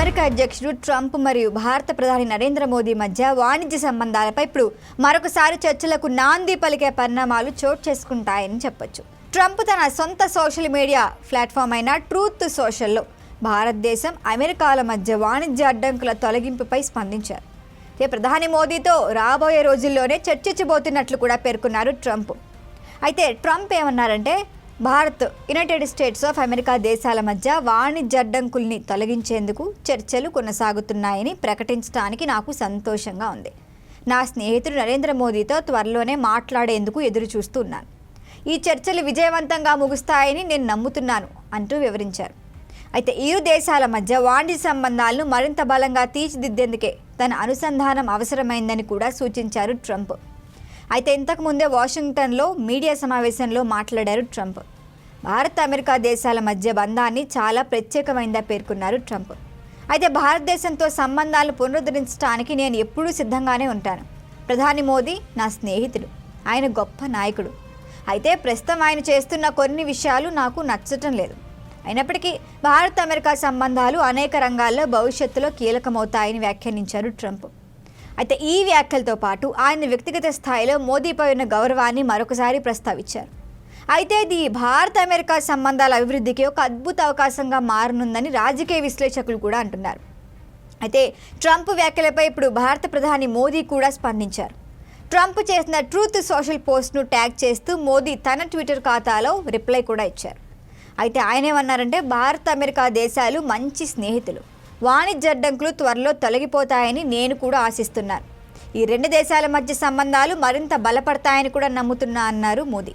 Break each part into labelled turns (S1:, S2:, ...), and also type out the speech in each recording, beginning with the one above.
S1: America అధ్యక్షుడు Trump మరియు భారత ప్రధాని నరేంద్ర మోదీ మధ్య వాణిజ్య సంబంధాలపై ఇప్పుడు మరొకసారి చర్చలకు నాంది పలికే పరిణామాలు చోటు చేసుకుంటాయని చెప్పొచ్చు. ట్రంప్ తన సొంత సోషల్ మీడియా ప్లాట్ఫామ్ అయిన ట్రూత్ సోషల్లో భారతదేశం అమెరికాల మధ్య వాణిజ్య అడ్డంకుల తొలగింపుపై స్పందించారు. ప్రధాని మోదీతో రాబోయే రోజుల్లోనే చర్చించబోతున్నట్లు కూడా పేర్కొన్నారు ట్రంప్. అయితే ట్రంప్ ఏమన్నారంటే Bharat United States of America దేశాల మధ్య వాణిజ్య అడ్డంకుల్ని తొలగించేందుకు చర్చలు కొనసాగుతున్నాయని ప్రకటించడానికి నాకు సంతోషంగా ఉంది. నా స్నేహితుడు నరేంద్ర మోదీతో త్వరలోనే మాట్లాడేందుకు ఎదురు చూస్తున్నాను ఈ చర్చలు విజయవంతంగా ముగుస్తాయని నేను నమ్ముతున్నాను అంటూ వివరించారు. అయితే ఇరు దేశాల మధ్య వాణిజ్య సంబంధాలను మరింత బలంగా తీర్చిదిద్దేందుకే తన అనుసంధానం అవసరమైందని కూడా సూచించారు ట్రంప్. అయితే ఇంతకు ముందే వాషింగ్టన్లో మీడియా సమావేశంలో మాట్లాడారు ట్రంప్. భారత్ అమెరికా దేశాల మధ్య బంధాన్ని చాలా ప్రత్యేకమైందా పేర్కొన్నారు ట్రంప్. అయితే భారతదేశంతో సంబంధాలు పునరుద్ధరించడానికి నేను ఎప్పుడూ సిద్ధంగానే ఉంటాను. ప్రధాని మోదీ నా స్నేహితుడు. ఆయన గొప్ప నాయకుడు. అయితే ప్రస్తుతం ఆయన చేస్తున్న కొన్ని విషయాలు నాకు నచ్చటం లేదు. అయినప్పటికీ భారత్ అమెరికా సంబంధాలు అనేక రంగాల్లో భవిష్యత్తులో కీలకమవుతాయని వ్యాఖ్యానించారు ట్రంప్. అయితే ఈ వ్యాఖ్యలతో పాటు ఆయన వ్యక్తిగత స్థాయిలో మోదీపై ఉన్న గౌరవాన్ని మరొకసారి ప్రస్తావించారు. అయితే ఇది భారత అమెరికా సంబంధాల అభివృద్ధికి ఒక అద్భుత అవకాశంగా మారనుందని రాజకీయ విశ్లేషకులు కూడా అంటున్నారు. అయితే ట్రంప్ వ్యాఖ్యలపై ఇప్పుడు భారత ప్రధాని మోదీ కూడా స్పందించారు. ట్రంప్ చేసిన ట్రూత్ సోషల్ పోస్ట్ను ట్యాగ్ చేస్తూ మోదీ తన ట్విట్టర్ ఖాతాలో రిప్లై కూడా ఇచ్చారు. అయితే ఆయన ఏమన్నారంటే భారత అమెరికా దేశాలు మంచి స్నేహితులు. వాణిజ్య అడ్డంకులు త్వరలో తొలగిపోతాయని నేను కూడా ఆశిస్తున్నాను. ఈ రెండు దేశాల మధ్య సంబంధాలు మరింత బలపడతాయని కూడా నమ్ముతున్నా అన్నారు మోదీ.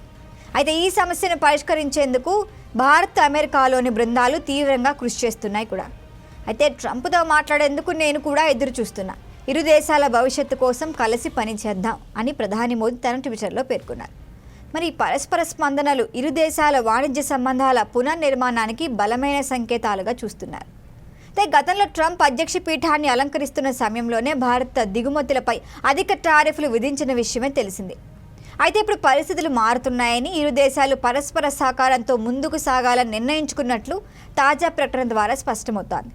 S1: అయితే ఈ సమస్యను పరిష్కరించేందుకు భారత్ అమెరికాలోని బృందాలు తీవ్రంగా కృషి చేస్తున్నాయి కూడా. అయితే ట్రంప్తో మాట్లాడేందుకు నేను కూడా ఎదురు చూస్తున్నా ఇరు దేశాల భవిష్యత్తు కోసం కలిసి పనిచేద్దాం అని ప్రధాని మోదీ తన ట్విట్టర్లో పేర్కొన్నారు. మరి పరస్పర స్పందనలు ఇరు దేశాల వాణిజ్య సంబంధాల పునర్నిర్మాణానికి బలమైన సంకేతాలుగా చూస్తున్నారు. అయితే గతంలో ట్రంప్ అధ్యక్ష పీఠాన్ని అలంకరిస్తున్న సమయంలోనే భారత్ దిగుమతులపై అధిక టారిఫ్లు విధించిన విషయమే తెలిసింది. అయితే ఇప్పుడు పరిస్థితులు మారుతున్నాయని ఇరు దేశాలు పరస్పర సహకారంతో ముందుకు సాగాలని నిర్ణయించుకున్నట్లు తాజా ప్రకటన ద్వారా స్పష్టమవుతోంది.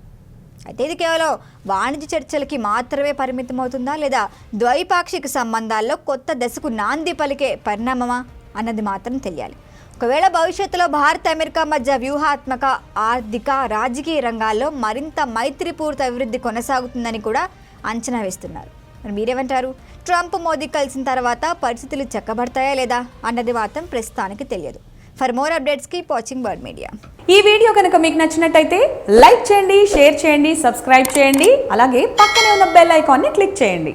S1: అయితే ఇది కేవలం వాణిజ్య చర్చలకి మాత్రమే పరిమితమవుతుందా లేదా ద్వైపాక్షిక సంబంధాల్లో కొత్త దశకు నాంది పలికే పరిణామమా అన్నది మాత్రం తెలియాలి. ఒకవేళ భవిష్యత్తులో భారత్ అమెరికా మధ్య వ్యూహాత్మక ఆర్థిక రాజకీయ రంగాల్లో మరింత మైత్రిపూర్త అభివృద్ధి కొనసాగుతుందని కూడా అంచనా వేస్తున్నారు. మరి మీరేమంటారు? ట్రంప్ మోదీ కలిసిన తర్వాత పరిస్థితులు చక్కబడతాయా లేదా అన్నది మాత్రం ప్రస్తుతానికి తెలియదు. For more updates keep watching Bird media
S2: ఈ వీడియో కనుక మీకు నచ్చినట్టయితే లైక్ చేయండి షేర్ చేయండి సబ్స్క్రైబ్ చేయండి అలాగే పక్కనే ఉన్న బెల్ ఐకాన్ని క్లిక్ చేయండి.